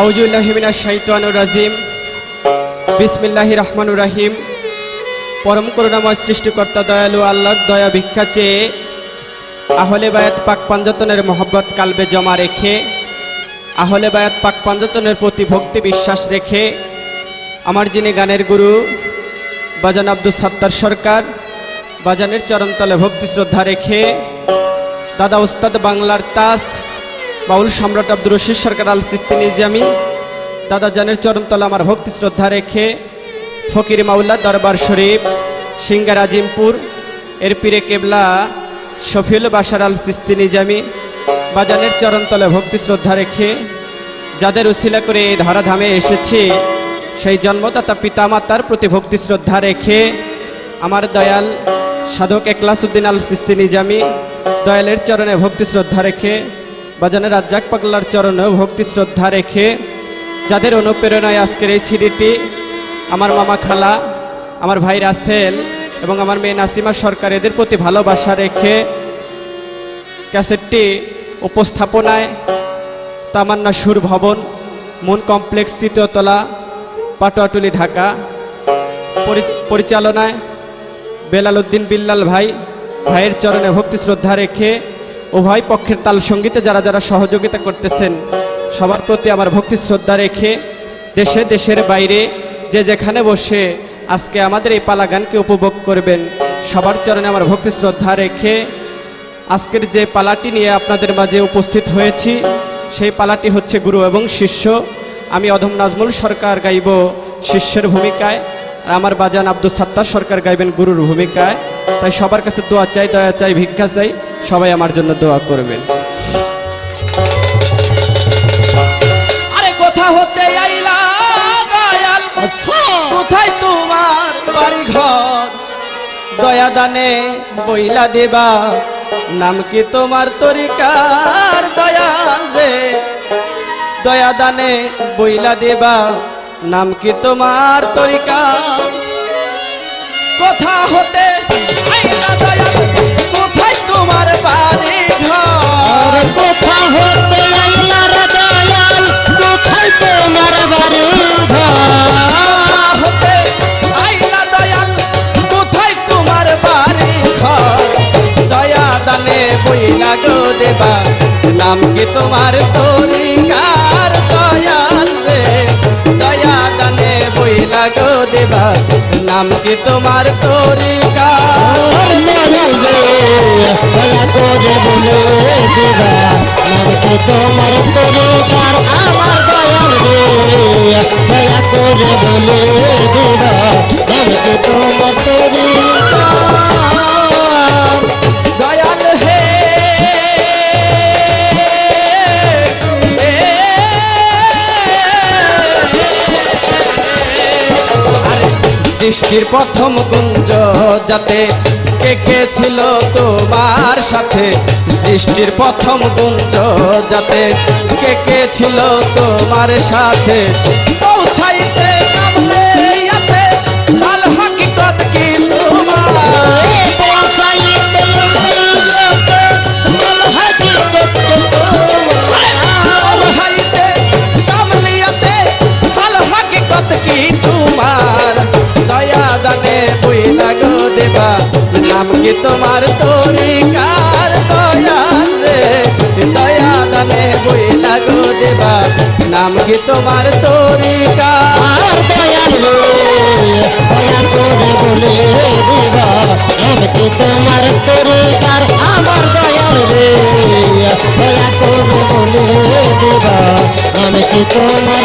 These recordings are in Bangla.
আউজুল্লাহিমিনা শাইতানুর রাজিম। বিসমিল্লাহি রহমানুর রাহিম। পরম করুণাময় সৃষ্টিকর্তা দয়ালু আল্লাহর দয়া ভিক্ষা চেয়ে আহলে বায়াত পাক পাঞ্জতনের মহব্বত কালবে জমা রেখে, আহলে বায়াত পাক পাঞ্জতনের প্রতি ভক্তি বিশ্বাস রেখে আমার যিনি গানের গুরু, বাজান আব্দুল সাত্তার সরকার, বাজানের চরণতলে ভক্তি শ্রদ্ধা রেখে দাদা উস্তাদ বাংলার তাস বাউল সম্রাট আব্দুর রশিদ সরকার আল সিস্তি নিজামি দাদা জানের চরণতলা আমার ভক্তি শ্রদ্ধা রেখে ফকির মাউল্লা দরবার শরীফ, সিঙ্গার আজিমপুর, এর পীরে কেবলা, শফিউল বাসার আল নিজামি বাজানের চরণতলে ভক্তি শ্রদ্ধা রেখে যাদের উশিলা করে এই ধরাধামে এসেছি, সেই জন্মদাতা পিতামাতার প্রতি ভক্তি শ্রদ্ধা রেখে আমার দয়াল সাধক একলাসুদ্দিন আল সিস্তি নিজামি দয়ালের চরণে ভক্তি শ্রদ্ধা রেখে বাজানের রাজ্জাক পাগলার চরণেও ভক্তি শ্রদ্ধা রেখে যাদের অনুপ্রেরণায় আজকের এই সিডিটি, আমার মামা খালা, আমার ভাই রাসেল এবং আমার মেয়ে নাসিমা সরকার এদের প্রতি ভালোবাসা রেখে ক্যাসেটটি উপস্থাপনায় তামান্না সুর ভবন, মুন কমপ্লেক্স তৃতীয়তলা পাটোয়াটুলি ঢাকা পরিচালনায় বেলাল উদ্দিন বিল্লাল ভাই, ভাইয়ের চরণে ভক্তি শ্রদ্ধা রেখে উভয় পক্ষের তাল সঙ্গীতে যারা যারা সহযোগিতা করতেছেন, সবার প্রতি আমার ভক্তি শ্রদ্ধা রেখে দেশে দেশের বাইরে যে যেখানে বসে আজকে আমাদের এই পালা গানকে উপভোগ করবেন, সবার চরণে আমার ভক্তি শ্রদ্ধা রেখে আজকের যে পালাটি নিয়ে আপনাদের মাঝে উপস্থিত হয়েছি, সেই পালাটি হচ্ছে গুরু এবং শিষ্য। আমি অধম নাজমুল সরকার গাইব শিষ্যের ভূমিকায়, আর আমার বাজান আব্দুল সাত্তার সরকার গাইবেন গুরুর ভূমিকায়। তাই সবার কাছে দোয়া চাই, দয়া চাই, ভিক্ষা চাই। সবাই আমার জন্য দোয়া করবেন। আরে কোথা হতে আইলা আচ্ছা। কোথায় তোমার বাড়ি ঘর দয়া দানে বইলা দেবা নাম কি তোমার তরিকার দয়াল রে? দয়া দানে বইলা দেবা নাম কি তোমার তরিকার? কোথা হতে কোথায় দেবা, নাম কি তোমার তরিকার? দয়াল রে, দয়া দানে বইলা গো দেবা, নাম কি তোমার দয়া করে বলে দিবা নামকে তোমার তরিকার আমার দয়াল রে দয়া করে বলে দিবা নামকে তোমার তরিকার দয়াল সৃষ্টির প্রথম গুঞ্জ যাতে কে কে ছিল তোমার সাথে। সৃষ্টির প্রথম গুঞ্জ যাতে কে কে ছিল তোমার সাথে? পৌঁছাইতে নাম তোমার তরিকার দয়াল রে। দয়া দানে বই লাগো দেবা। নাম কি তোমার তরিকার? আর দয়াল দয়া করে বলে দিবা। আমি কি তোমার তরিকার? আমার দয়াল দয়া করে বলে দিবা। আমি কি তোমার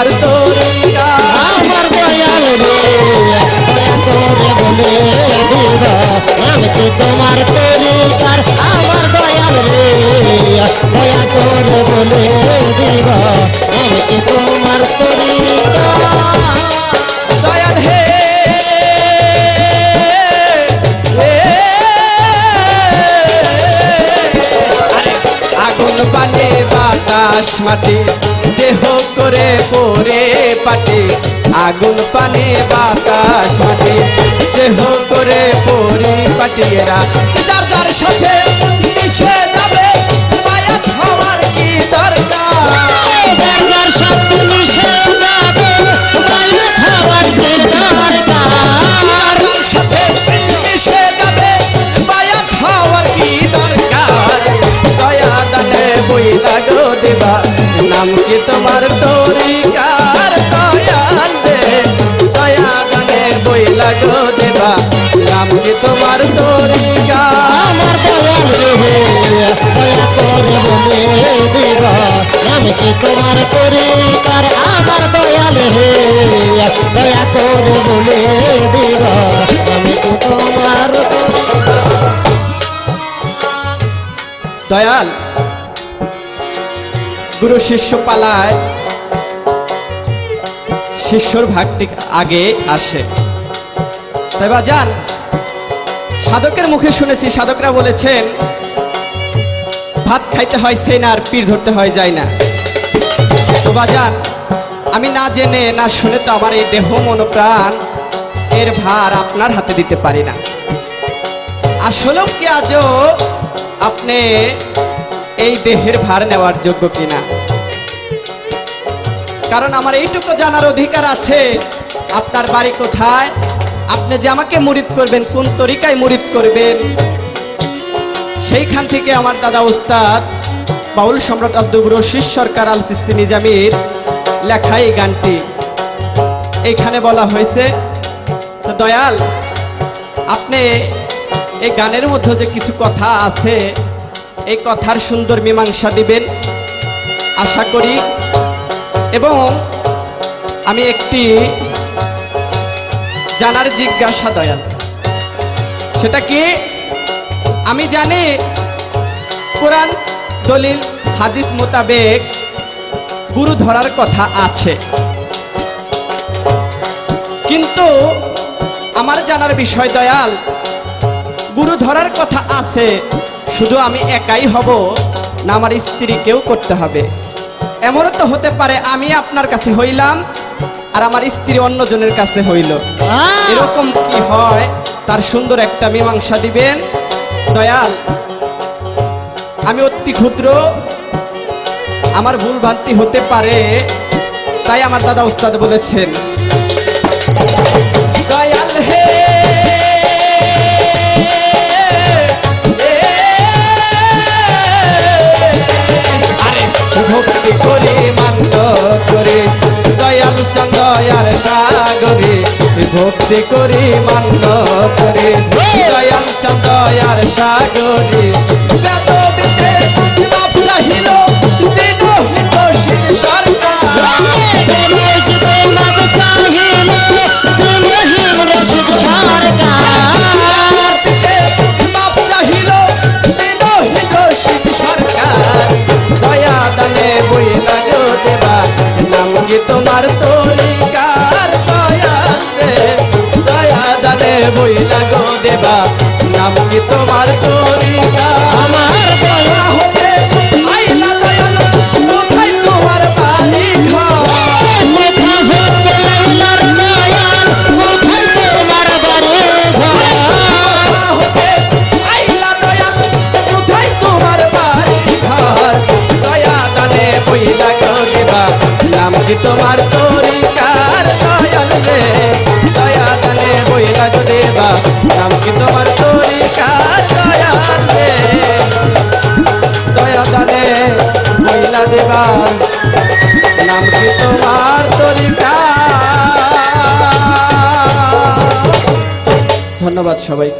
আমার তরুণ আমার দয়াল রে আমি তো তোমার তরিকার আমার দয়াল রে দয়া করে বলে দিব। আমি তো তোমার তরিকার বাতাস মাটি করে পাটে, আগুন পানে বাতাস মাটি দেহ করে পরি পাটি এরা যার যার সাথে মিশে তোমার পরিবার আমার দয়াল হে দয়া করে বলে আমি কি তোমার দয়াল, গুরু শিষ্য পালায়। শিষ্যর ভাগটি আগে আসে। তাই বা যান সাধকের মুখে শুনেছি, সাধকরা বলেছেন, ভাত খাইতে হয় সেই না আর পীর ধরতে হয়, যায় না। তো আমি না জেনে, না শুনে তো আমার এই দেহ মন প্রাণ। এর ভার আপনার হাতে দিতে পারি না। আসলেও কি আজও আপনি এই দেহের ভার নেওয়ার যোগ্য কিনা? কারণ আমার এইটুকু জানার অধিকার আছে, আপনার বাড়ি কোথায়? আপনি যে আমাকে মুরিদ করবেন, কোন তরিকায় মুরিদ করবেন? সেইখান থেকে আমার দাদা ওস্তাদ বাউল সম্রাট আব্দুল রশিদ সরকার আল সিস্তি নিজামির লেখা এই গানটি। এখানে বলা হয়েছে, তো দয়াল, আপনি এই গানের মধ্যে যে কিছু কথা আছে, এই কথার সুন্দর মীমাংসা দিবেন, আশা করি। এবং আমি একটি জানার জিজ্ঞাসা দয়াল, সেটা কি? আমি জানি, কোরআন দলিল হাদিস মোতাবেক গুরু ধরার কথা আছে। কিন্তু আমার জানার বিষয় দয়াল গুরু ধরার কথা আছে শুধু আমি একাই হব না আমার স্ত্রীকেও করতে হবে। এমনও তো হতে পারে আমি আপনার কাছে হইলাম আর আমার স্ত্রী অন্যজনের কাছে হইল। এরকম কি হয়? তার সুন্দর একটা মীমাংসা দিবেন। দয়াল আমি অতি ক্ষুদ্র। আমার ভুল ভ্রান্তি হতে পারে তাই আমার দাদা উস্তাদ বলেছেন। সাগরে বেদবিতে বাপ সবাই